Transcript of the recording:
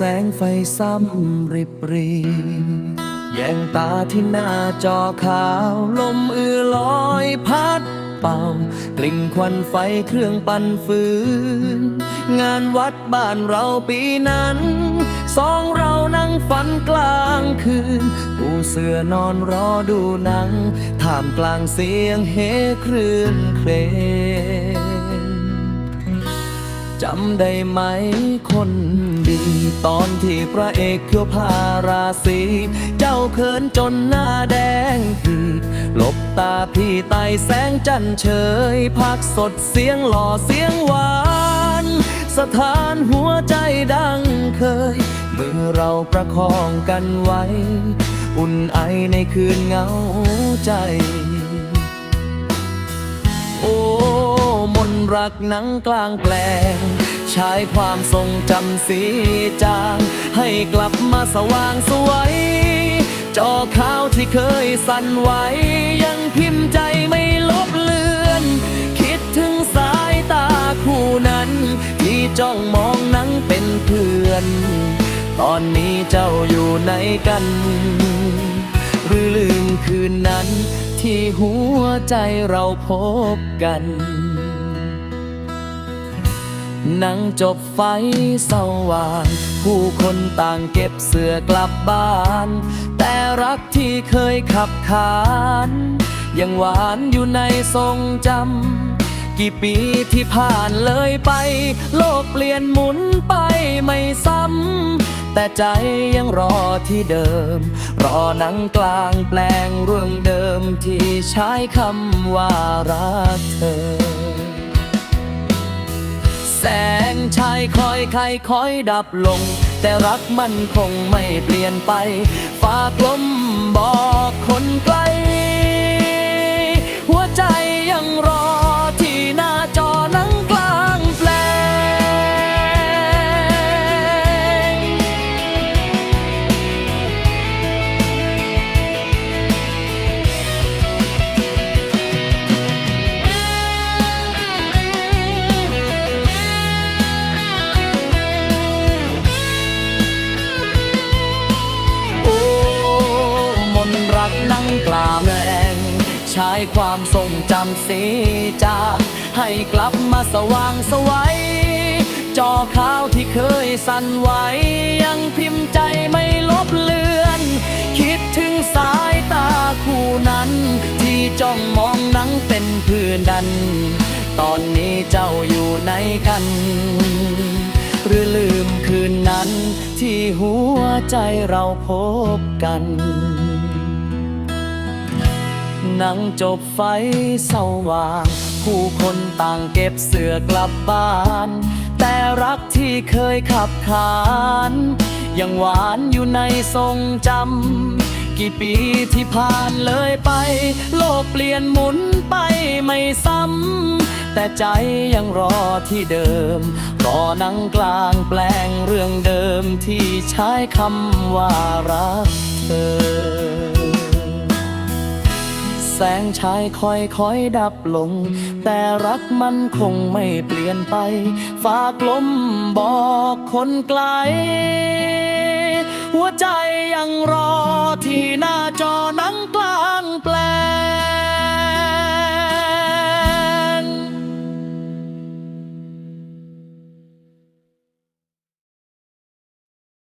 แสงไฟซ้ำริบรีแยงตาที่หน้าจอขาว ลมเอือลอยพัดเป่า กลิ่นควันไฟเครื่องปั่นฟืน งานวัดบ้านเราปีนั้น สองเรานั่งฝันกลางคืน ปูเสือนอนรอดูหนัง ท่ามกลางเสียงเฮครื่นเครงจำได้ไหมคน ตอนที่พระเอกเขียวพาราศี เจ้าเขินจนหน้าแดงพีหลบตาพี่ไตแสงจันเฉยพักสดเสียงหล่อเสียงหวาน สถานหัวใจดังเคย มือเราประคองกันไว้ อุ่นไอในคืนเหงาใจ โอ้ มนตรักหนังกลางแปลง ใช้ความทรงจำสีจาง ให้กลับมาสว่างสวย จอขาวที่เคยสั่นไหว ยังพิมพ์ใจไม่ลบเลือน คิดถึงสายตาคู่นั้น ที่จ้องมองนังเป็นเพื่อน ตอนนี้เจ้าอยู่ไหนกัน หรือลืมคืนนั้น ที่หัวใจเราพบกัน หนังจบไฟสว่าง ผู้คนต่างเก็บเสื้อกลับบ้าน แต่รักที่เคยขับขาน ยังหวานอยู่ในทรงจำ กี่ปีที่ผ่านเลยไป โลกเปลี่ยนหมุนไปไม่ซ้ำ แต่ใจยังรอที่เดิม รอหนังกลางแปลงเรื่องเดิมที่ใช้คำว่ารักเธอ สงชายคอยใครคอยดับลง แต่รักมันคงไม่เปลี่ยนไปฝากลม กนั่งกลาแรงใช้ความทรงจำสีจางให้กลับมาสว่างสวัยจอขาวที่เคยสั่นไหวยังพิมพ์ใจไม่ลบเลือน คิดถึงสายตาคู่นั้น ที่จ้องมองหนังเป็นเพื่อนดัน ตอนนี้เจ้าอยู่ไหนกัน หรือลืมคืนนั้นที่หัวใจเราพบกัน หนังจบไฟสว่าง ผู้คนต่างเก็บเสื้อกลับบ้าน แต่รักที่เคยขับขาน ยังหวานอยู่ในทรงจำ กี่ปีที่ผ่านเลยไป โลกเปลี่ยนหมุนไปไม่ซ้ำ แต่ใจยังรอที่เดิม รอหนังกลางแปลงเรื่องเดิมที่ใช้คำว่ารักเธอ แสงชายคอยคอยดับลง แต่รักมันคงไม่เปลี่ยนไป ฝากลมบอกคนไกล หัวใจยังรอที่หน้าจอ